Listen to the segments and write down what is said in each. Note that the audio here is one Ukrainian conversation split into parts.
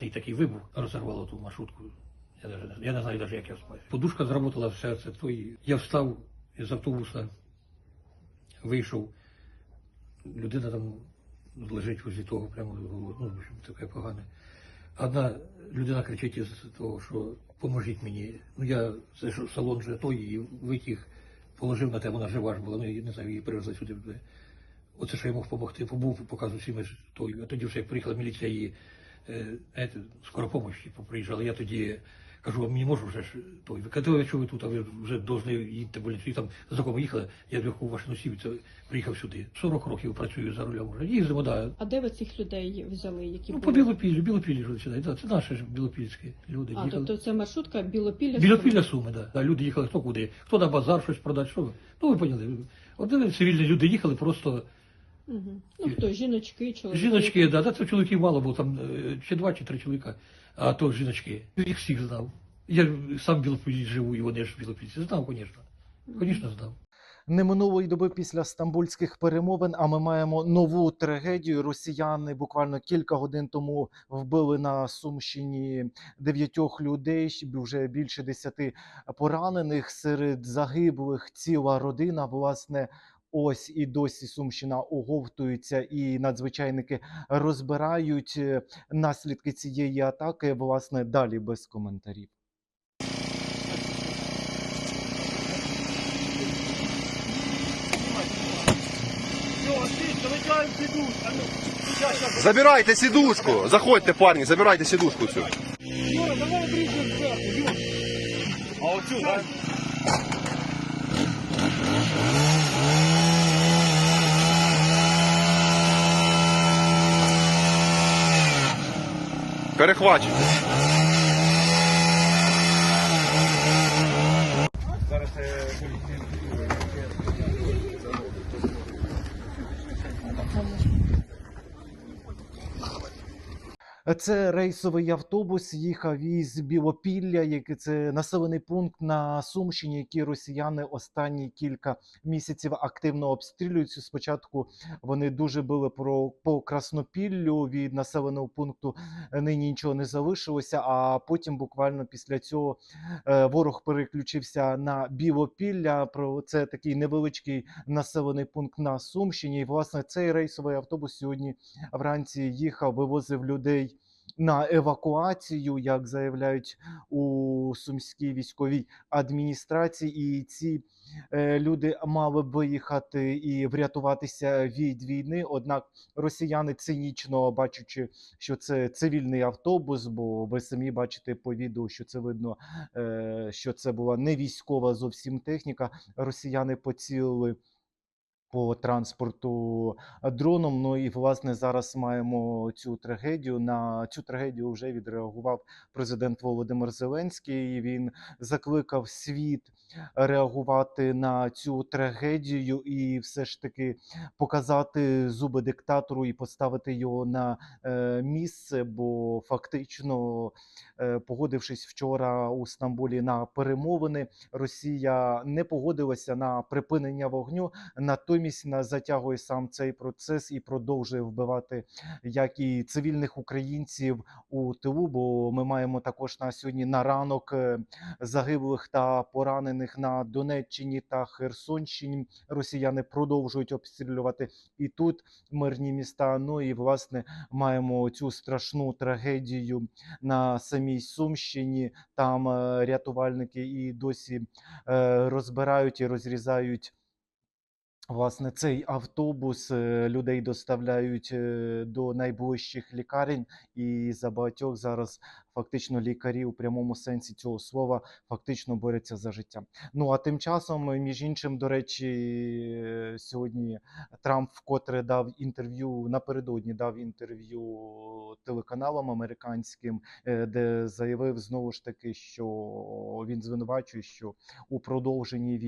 І такий вибух розірвало ту маршрутку. Я, даже, я не знаю навіть, як я спав. Подушка зработала в серце. Той. Я встав із автобуса, вийшов. Людина там лежить возле того, прямо ну, в общем, таке погане. Одна людина кричить із того, що поможіть мені. Ну я це ж салон же той, і витяг, положив на те, вона жива ж була, ну я не знаю, її привезли сюди. Оце що я мог допомогти, побув, показував всім той. А тоді вже як приїхала міліція е, знаєте, скоро помощі приїжджала, я тоді кажу, а мені можу вже ж той. Ви кажете, що ви тут, а ви вже должны їдьте в там за їхали, я в вашу носів, приїхав сюди. 40 років працюю за рулем вже. Їздимо, да. А де ви цих людей взяли, які Ну, по Білопіллю, Білопіллі ж сюди, да, це наші ж білопільські люди. А, їхали. тобто це маршрутка Білопілля. Білопілля суми, да. да. Люди їхали хто куди, хто на базар щось продати, що ви. Ну ви поняли. Е, цивільні люди їхали просто. Угу. Ну хто, жіночки, чоловіки? Жіночки, да, да, це чоловіків мало було, там е, чи два, чи три чоловіка, а то жіночки. Їх всіх знав. Я ж сам в Білопіллі живу, і вони ж в Білопіллі. Знав, звісно. Звісно, знав. Не минулої доби після стамбульських перемовин, а ми маємо нову трагедію. Росіяни буквально кілька годин тому вбили на Сумщині дев'ятьох людей. Вже більше десяти поранених. Серед загиблих ціла родина. Власне, ось і досі Сумщина оговтується, і надзвичайники розбирають е, наслідки цієї атаки. Власне, далі без коментарів. Забирайте сидушку. Заходьте, парни, забирайте сидушку всю. Перехвачуйте. Це рейсовий автобус їхав із Білопілля, який це населений пункт на Сумщині, який росіяни останні кілька місяців активно обстрілюють. Спочатку вони дуже били про по Краснопіллю від населеного пункту. Нині нічого не залишилося. А потім, буквально після цього, е, ворог переключився на Білопілля. Про це такий невеличкий населений пункт на Сумщині. І власне цей рейсовий автобус сьогодні вранці їхав, вивозив людей на евакуацію, як заявляють у сумській військовій адміністрації, і ці е, люди мали б виїхати і врятуватися від війни. Однак росіяни цинічно бачачи, що це цивільний автобус, бо ви самі бачите по відео, що це видно, е, що це була не військова зовсім техніка. Росіяни поцілили по транспорту е, дроном. Ну і власне зараз маємо цю трагедію. На цю трагедію вже відреагував президент Володимир Зеленський. Він закликав світ реагувати на цю трагедію і все ж таки показати зуби диктатору і поставити його на е, місце. Бо фактично, е, погодившись вчора у Стамбулі на перемовини, Росія не погодилася на припинення вогню. Натомість на затягує сам цей процес і продовжує вбивати як і цивільних українців у тилу. Бо ми маємо також на сьогодні на ранок е, загиблих та поранених на Донеччині та Херсонщині. Росіяни продовжують обстрілювати і тут мирні міста. Ну і власне маємо цю страшну трагедію на самій Сумщині. Там е, рятувальники і досі е, розбирають і розрізають. Власне, цей автобус е, людей доставляють е, до найближчих лікарень, і за багатьох зараз фактично лікарі у прямому сенсі цього слова фактично борються за життя. Ну а тим часом, е, між іншим, до речі, сьогодні Трамп вкотре дав інтерв'ю напередодні дав інтерв'ю телеканалам американським, де заявив знову ж таки, що він звинувачує, що у продовженні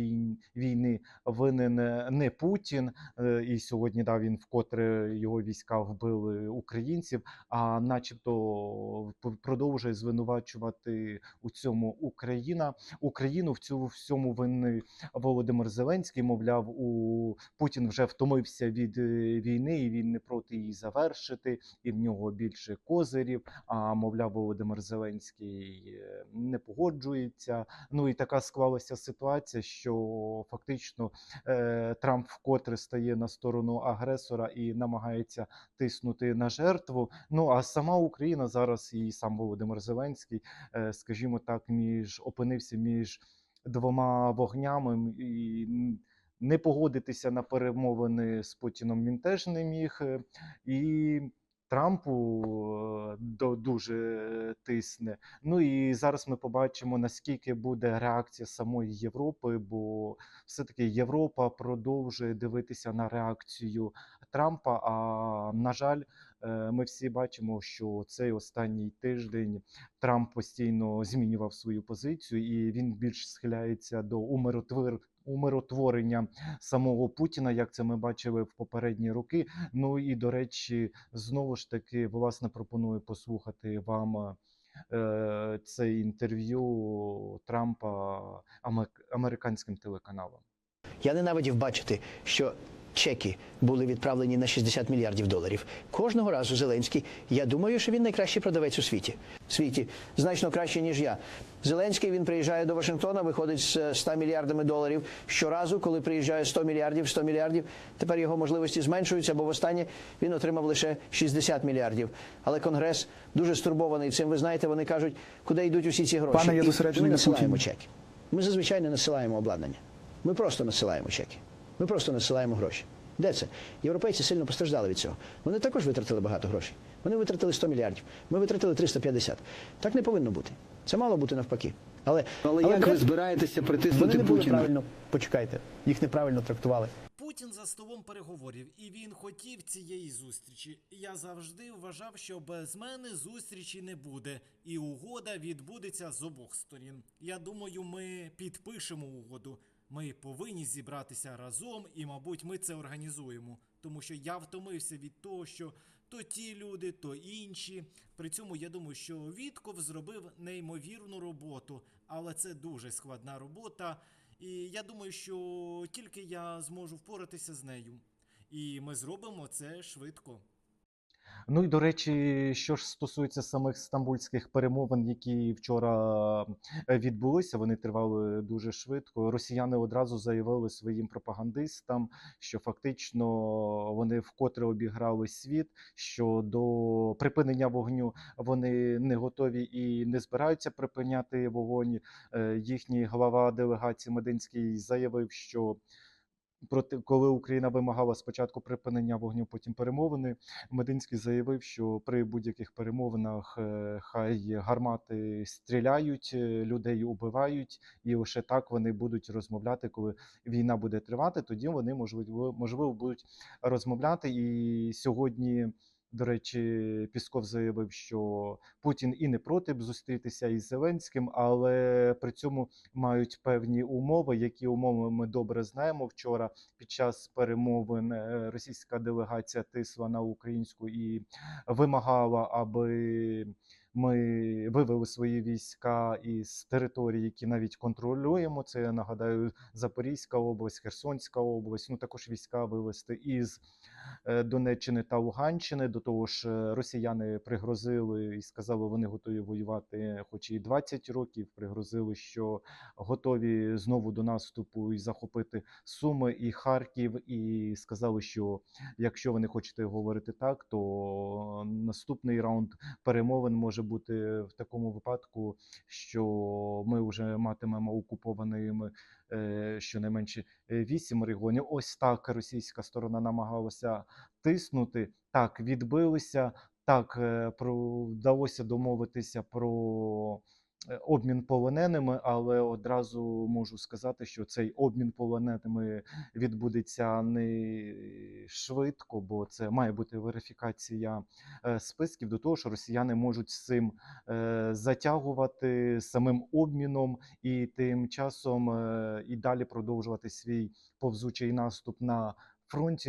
війни винен е, Путін, е, і сьогодні да, він вкотре його війська вбили українців, а начебто продовжує звинувачувати у цьому Україна. Україну в цьому всьому винний Володимир Зеленський. Мовляв, у Путін вже втомився від е, війни, і він не проти її завершити, і в нього більше козирів. А мовляв, Володимир Зеленський е, не погоджується. Ну і така склалася ситуація, що фактично е, Трамп вкотре стає на сторону агресора і намагається тиснути на жертву. Ну а сама Україна зараз і сам Володимир Зеленський, е, скажімо так, між опинився між двома вогнями і не погодитися на перемовини з Путіном він теж не міг. е, І Трампу е, дуже тисне. Ну і зараз ми побачимо, наскільки буде реакція самої Європи, бо все-таки Європа продовжує дивитися на реакцію Трампа. А на жаль, е, ми всі бачимо, що цей останній тиждень Трамп постійно змінював свою позицію, і він більш схиляється до умиротвир. Умиротворення самого Путіна, як це ми бачили в попередні роки. Ну і до речі, знову ж таки, власне, пропоную послухати вам е, це інтерв'ю Трампа американським телеканалам. Я ненавидів бачити, що чеки були відправлені на 60 мільярдів доларів. Кожного разу Зеленський, я думаю, що він найкращий продавець у світі. Світі значно краще, ніж я. Зеленський він приїжджає до Вашингтона, виходить з е, 100 мільярдами доларів. Щоразу, коли приїжджає 100 мільярдів, 100 мільярдів, тепер його можливості зменшуються, бо востаннє він отримав лише 60 мільярдів. Але Конгрес дуже стурбований цим. Ви знаєте, вони кажуть, куди йдуть усі ці гроші. Пане, я І ми на насилаємо чеки. Ми зазвичай не насилаємо обладнання. Ми просто насилаємо чеки. Ми просто насилаємо гроші. Де це? Європейці сильно постраждали від цього. Вони також витратили багато грошей. Вони витратили 100 мільярдів. Ми витратили 350. Так не повинно бути. Це мало бути навпаки. Але, Але як ви збираєтеся вони притиснути не були Путіна? правильно. Почекайте, їх неправильно трактували. Путін за столом переговорів, і він хотів цієї зустрічі. Я завжди вважав, що без мене зустрічі не буде, і угода відбудеться з обох сторін. Я думаю, ми підпишемо угоду. Ми повинні зібратися разом, і, мабуть, ми це організуємо. Тому що я втомився від того, що то ті люди, то інші. При цьому я думаю, що Вітков зробив неймовірну роботу, але це дуже складна робота. І я думаю, що тільки я зможу впоратися з нею. І ми зробимо це швидко. Ну і до речі, що ж стосується самих стамбульських перемовин, які вчора е, відбулися, вони тривали дуже швидко. Росіяни одразу заявили своїм пропагандистам, що фактично вони вкотре обіграли світ. Що до припинення вогню вони не готові і не збираються припиняти вогонь. Е, Їхній глава делегації Мединський заявив, що проти коли Україна вимагала спочатку припинення вогню, потім перемовини. Мединський заявив, що при будь-яких перемовинах е, хай гармати стріляють, е, людей убивають, і лише так вони будуть розмовляти, коли війна буде тривати. Тоді вони можливо можливо будуть розмовляти. І сьогодні. До речі, Пісков заявив, що Путін і не проти б зустрітися із Зеленським, але при цьому мають певні умови, які умови ми добре знаємо. Вчора під час перемовин е, російська делегація тисла на українську і вимагала, аби ми вивели свої війська із територій, які навіть контролюємо. Це я нагадаю Запорізька область, Херсонська область. Ну також війська вивести із е, Донеччини та Луганщини. До того ж, е, росіяни пригрозили і сказали, вони готові воювати, хоч і 20 років. Пригрозили, що готові знову до наступу і захопити Суми і Харків, і сказали, що якщо ви не хочете говорити так, то наступний раунд перемовин може бути в такому випадку, що ми вже матимемо окупованими е, щонайменше е, вісім регіонів. Ось так російська сторона намагалася тиснути. Так відбилися. Так, е, вдалося домовитися про е, обмін полоненими, але одразу можу сказати, що цей обмін полоненими відбудеться не швидко, бо це має бути верифікація е, списків. До того ж, росіяни можуть з цим е, затягувати самим обміном і тим часом е, і далі продовжувати свій повзучий наступ на фронті.